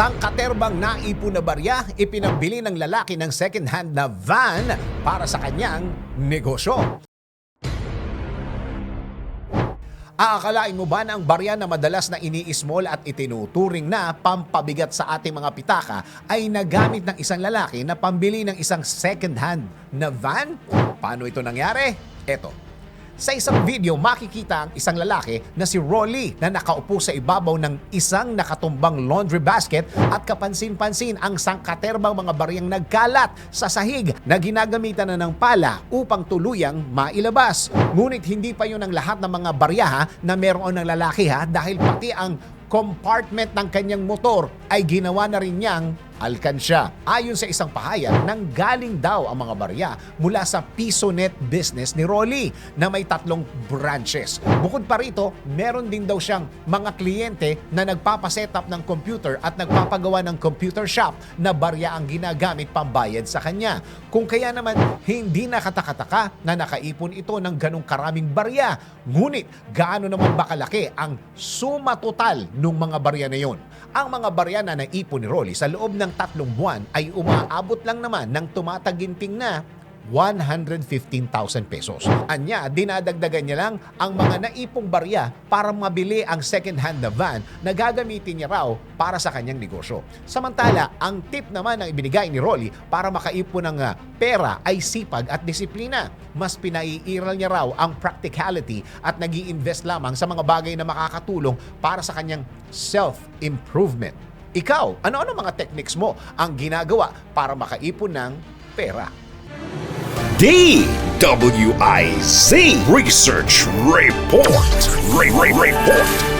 Sangkaterbang naipon na barya, ipinabili ng lalaki ng second-hand na van para sa kanyang negosyo. Aakalain mo ba na ang barya na madalas na ini-small at itinuturing na pampabigat sa ating mga pitaka ay nagamit ng isang lalaki na pambili ng isang second-hand na van? Paano ito nangyari? Eto. Sa isang video, makikita ang isang lalaki na si Rolly na nakaupo sa ibabaw ng isang nakatumbang laundry basket at kapansin-pansin ang sangkaterbang mga baryang nagkalat sa sahig na ginagamitan na ng pala upang tuluyang mailabas. Ngunit hindi pa yun ang lahat ng mga barya ha, na meron ng lalaki ha dahil pati ang compartment ng kanyang motor ay ginawa na rin niyang alkansya. Ayon sa isang pahayag, nang galing daw ang mga barya mula sa PisoNet business ni Rolly na may tatlong branches. Bukod pa rito, meron din daw siyang mga kliyente na nagpapaset up ng computer at nagpapagawa ng computer shop na barya ang ginagamit pambayad sa kanya. Kung kaya naman, hindi nakatakataka na nakaipon ito ng ganong karaming barya. Ngunit, gaano naman ba kalaki ang suma total ng mga barya na yon? Ang mga barya na naipon ni Rolly sa loob ng tatlong buwan ay umaabot lang naman ng tumataginting na 115,000 pesos. Anya, dinadagdagan niya lang ang mga naipong barya para mabili ang second-hand na van na gagamitin niya raw para sa kanyang negosyo. Samantala, ang tip naman na ibinigay ni Rolly para makaipon ng ah, pera ay sipag at disiplina. Mas pinaiiral niya raw ang practicality at nag invest lamang sa mga bagay na makakatulong para sa kanyang self-improvement. Ikaw, ano-ano mga techniques mo ang ginagawa para makaipon ng pera? DWIZ Research Report. Re- Re- Report.